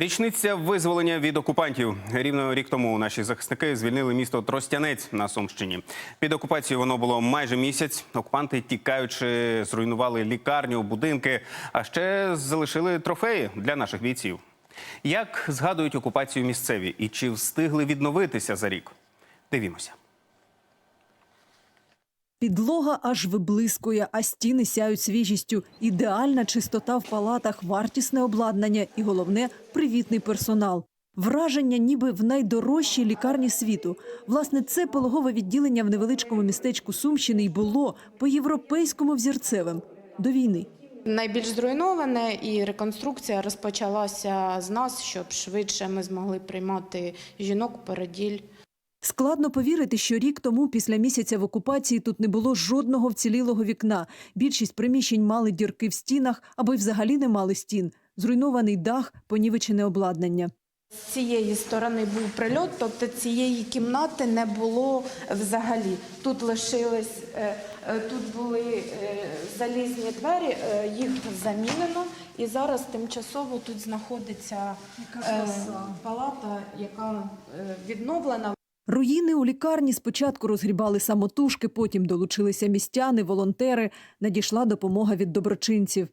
Річниця визволення від окупантів. Рівно рік тому наші захисники звільнили місто Тростянець на Сумщині. Під окупацією воно було майже місяць. Окупанти, тікаючи, зруйнували лікарню, будинки, а ще залишили трофеї для наших бійців. Як згадують окупацію місцеві і чи встигли відновитися за рік? Дивімося. Підлога аж виблискує, а стіни сяють свіжістю. Ідеальна чистота в палатах, вартісне обладнання і головне привітний персонал. Враження, ніби в найдорожчій лікарні світу. Власне, це пологове відділення в невеличкому містечку Сумщини й було по європейському взірцевим до війни. Найбільш зруйноване і реконструкція розпочалася з нас, щоб швидше ми змогли приймати жінок породіль. Складно повірити, що рік тому, після місяця в окупації, тут не було жодного вцілілого вікна. Більшість приміщень мали дірки в стінах або й взагалі не мали стін. Зруйнований дах, понівечене обладнання. З цієї сторони був прильот, тобто цієї кімнати не було взагалі. Тут лишились, е, е, тут були е, залізні двері, їх замінено, і зараз тимчасово тут знаходиться палата, яка відновлена. Руїни у лікарні спочатку розгрібали самотужки, потім долучилися містяни, волонтери. Надійшла допомога від доброчинців.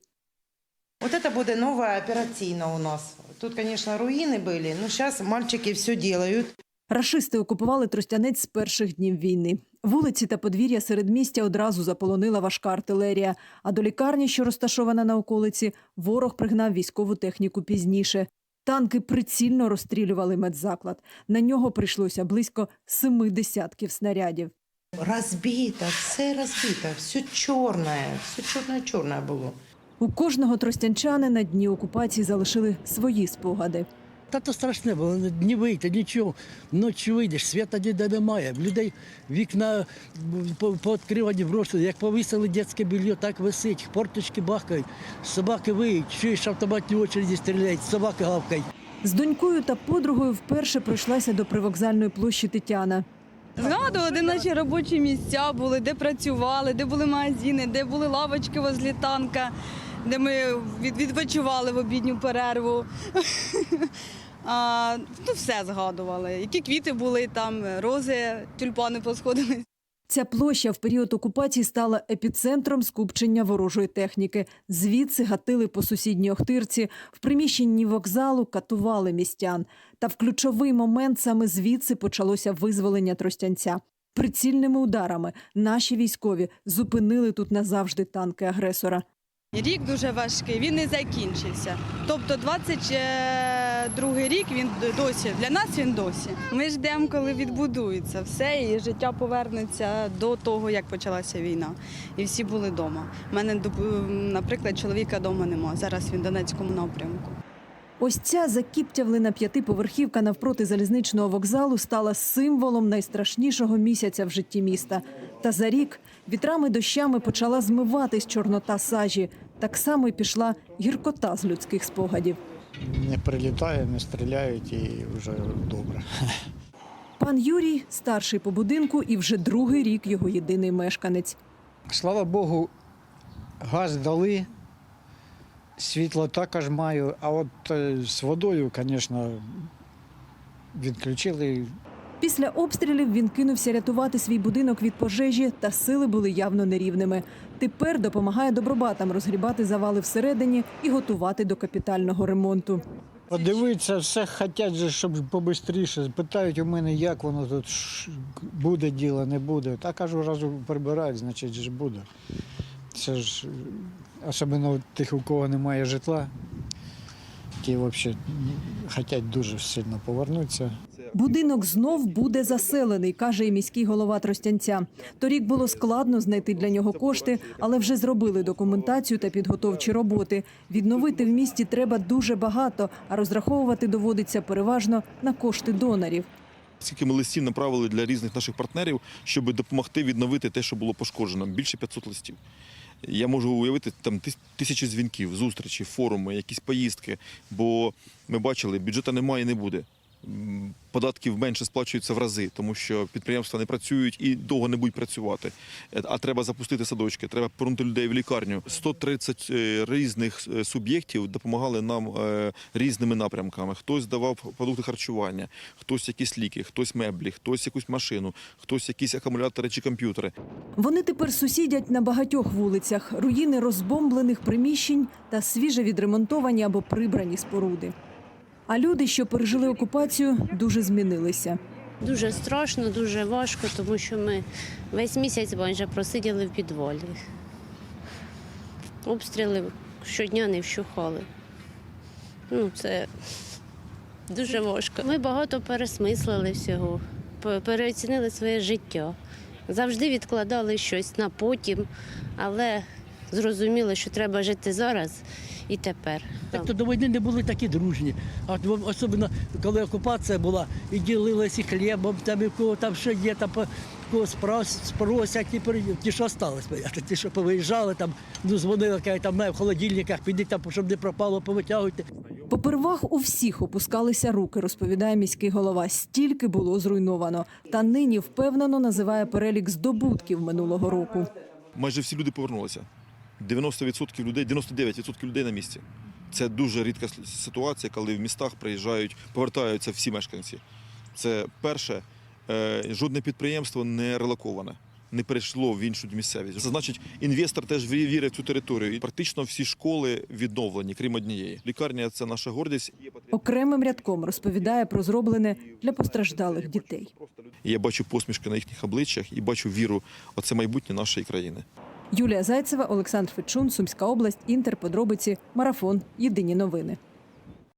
Вот это будет новая оперативна у нас. Тут, конечно, руины были, но сейчас мальчики все делают. Рашисти окупували Тростянець з перших днів війни. Вулиці та подвір'я серед містя одразу заполонила важка артилерія. А до лікарні, що розташована на околиці, ворог пригнав військову техніку пізніше. Танки прицільно розстрілювали медзаклад. На нього прийшлося близько семи десятків снарядів. Розбита, все розбита, все чорне, все чорне, чорне було. У кожного тростянчани на дні окупації залишили свої спогади. Та то страшне було, не вийти, нічого. Ночі вийдеш, свята ніде немає. Людей вікна по- пооткривані просто, як повісили дитяче белье, так висить, порточки бахкають, собаки виють, чуєш автоматні очереді стріляють, собаки гавкають. З донькою та подругою вперше пройшлася до привокзальної площі Тетяна. Згадувала, де наші робочі місця були, де працювали, де були магазини, де були лавочки возле танка, де ми від- відпочивали в обідню перерву. А, ну, все згадували. Які квіти були там, рози, тюльпани посходили. Ця площа в період окупації стала епіцентром скупчення ворожої техніки. Звідси гатили по сусідній Охтирці, в приміщенні вокзалу катували містян. Та в ключовий момент саме звідси почалося визволення Тростянця. Прицільними ударами наші військові зупинили тут назавжди танки агресора. Рік дуже важкий, він не закінчився. Тобто 22 рік він досі, для нас він досі. Ми ждемо, коли відбудується все, і життя повернеться до того, як почалася війна. І всі були вдома. У мене, наприклад, чоловіка вдома нема. Зараз він в Донецькому напрямку. Ось ця закіптявлена п'ятиповерхівка навпроти залізничного вокзалу стала символом найстрашнішого місяця в житті міста. Та за рік вітрами дощами почала змиватись чорнота сажі. Так само й пішла гіркота з людських спогадів. Не прилітає, не стріляють і вже добре. Пан Юрій старший по будинку і вже другий рік його єдиний мешканець. Слава Богу, газ дали, світло також маю, а от е, з водою, звісно, відключили. Після обстрілів він кинувся рятувати свій будинок від пожежі, та сили були явно нерівними. Тепер допомагає добробатам розгрібати завали всередині і готувати до капітального ремонту. Подивитися, все хочуть, щоб побистріше. Питають у мене, як воно тут буде діло, не буде. Та кажу, разу прибирають, значить ж буде. Це ж особливо тих, у кого немає житла, ті взагалі хочуть дуже сильно повернутися. Будинок знов буде заселений, каже і міський голова Тростянця. Торік було складно знайти для нього кошти, але вже зробили документацію та підготовчі роботи. Відновити в місті треба дуже багато, а розраховувати доводиться переважно на кошти донорів. Скільки ми листів направили для різних наших партнерів, щоб допомогти відновити те, що було пошкоджено. Більше 500 листів. Я можу уявити там тисячі дзвінків, зустрічі, форуми, якісь поїздки. Бо ми бачили, бюджету немає і не буде. Податків менше сплачується в рази, тому що підприємства не працюють і довго не будуть працювати. Е, А треба запустити садочки, треба повернути людей в лікарню. 130 е, різних е, суб'єктів допомагали нам різними напрямками. Хтось давав продукти харчування, хтось якісь ліки, хтось меблі, хтось якусь машину, хтось якісь акумулятори чи комп'ютери. Вони тепер сусідять на багатьох вулицях, руїни розбомблених приміщень та свіже відремонтовані або прибрані споруди. А люди, що пережили окупацію, дуже змінилися. Дуже страшно, дуже важко, тому що ми весь місяць майже просиділи в підвалі. Обстріли щодня не вщухали. Ну, це дуже важко. Ми багато пересмислили всього, переоцінили своє життя. Завжди відкладали щось на потім, але зрозуміли, що треба жити зараз і тепер. Так то до війни не були такі дружні. А особливо коли окупація була, і ділилися хлібом, там і кого там що є, там кого спрос, спросять, і при- ті, що осталось, ті, що повиїжджали, там, ну, дзвонили, кажуть, там «Не, в холодильниках, підіть там, щоб не пропало, повитягуйте. Попервах у всіх опускалися руки, розповідає міський голова. Стільки було зруйновано. Та нині впевнено називає перелік здобутків минулого року. майже всі люди повернулися. 90% людей, 99% людей на місці. Це дуже рідка ситуація, коли в містах приїжджають, повертаються всі мешканці. Це перше, е, жодне підприємство не релоковане, не перейшло в іншу місцевість. Це значить, інвестор теж ві- вірить в цю територію. І практично всі школи відновлені, крім однієї. Лікарня це наша гордість. Окремим рядком розповідає про зроблене для постраждалих дітей. Я бачу посмішки на їхніх обличчях і бачу віру. Оце майбутнє нашої країни. Юлія Зайцева, Олександр Фечун, Сумська область, Інтер, Подробиці, Марафон. Єдині новини.